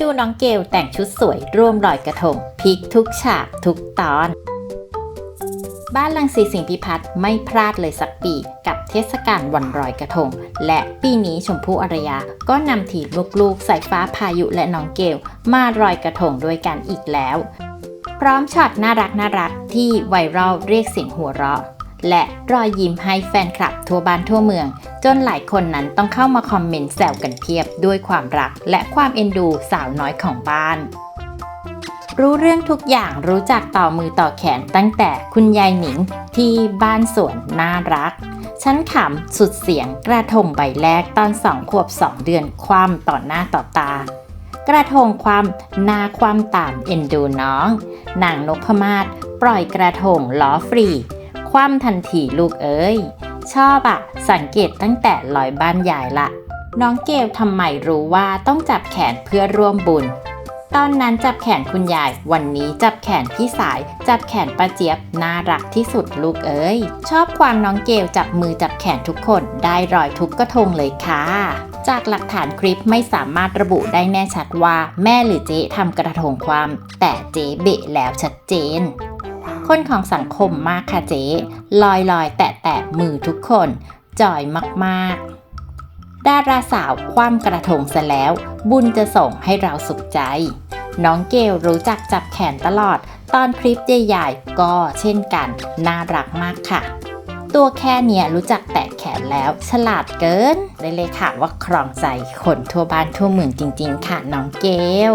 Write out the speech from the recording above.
ดูน้องเกลแต่งชุดสวยร่วมลอยกระทงพลิกทุกฉากทุกตอน บ้านลังสีสิงพิพัฒน์ไม่พลาดเลยสักปี กับเทศกาลวันลอยกระทง และปีนี้ชมพู่อารยา ก็นำทีมลูกๆสายฟ้าพายุและน้องเกลมาลอยกระทงด้วยกันอีกแล้ว พร้อมช็อตน่ารักน่ารักที่ไวรัลเรียกเสียงหัวเราะ และรอยยิ้มให้แฟนคลับทั่วบ้านทั่วเมือง จนหลายคนนั้นต้องเข้ามาคอมเมนต์แซวกันเพียบด้วยความรัก และความเอ็นดูสาวน้อยของบ้าน รู้เรื่องทุกอย่างรู้จักต่อมือต่อแขนตั้งแต่คุณยายหนิงที่บ้านสวนน่ารักฉันขำสุดเสียงกระทงใบแรกตอนสองขวบสองเดือนคว่ำต่อหน้าต่อตา กระทงความหน้าความตามเอ็นดูน้องนางนพมาศปล่อยกระทงล้อฟรี คว่ำทันทีลูกเอ้ย ชอบอะสังเกตตั้งแต่ลอยบ้านยายละ น้องเกลทำไมรู้ว่าต้องจับแขนเพื่อร่วมบุญ ตอนนั้นจับแขนคุณยาย วันนี้จับแขนพี่สาย จับแขนป้าเจี๊ยบ น่ารักที่สุดลูกเอ้ย ชอบความน้องเกลจับมือจับแขนทุกคนได้รอยทุกกระทงเลยค่ะจากหลักฐานคลิปไม่สามารถระบุได้แน่ชัดว่าแม่หรือเจ๊ทำกระทงความ แต่เจ๊เบะแล้วชัดเจน คนของสังคมมากค่ะเจ๊ลอยลอยแตะแตะมือทุกคนจอยมากๆ ดาราสาวคว่ำกระทงซะแล้ว บุญจะส่งให้เราสุขใจ น้องเกลรู้จักจับแขนตลอด ตอนคลิปใหญ่ๆก็เช่นกัน น่ารักมากค่ะ ตัวแค่เนี้ยรู้จักแตะแขนแล้ว ฉลาดเกิน ได้เลยค่ะว่าครองใจคนทั่วบ้านทั่วเมืองจริงๆ ค่ะน้องเกล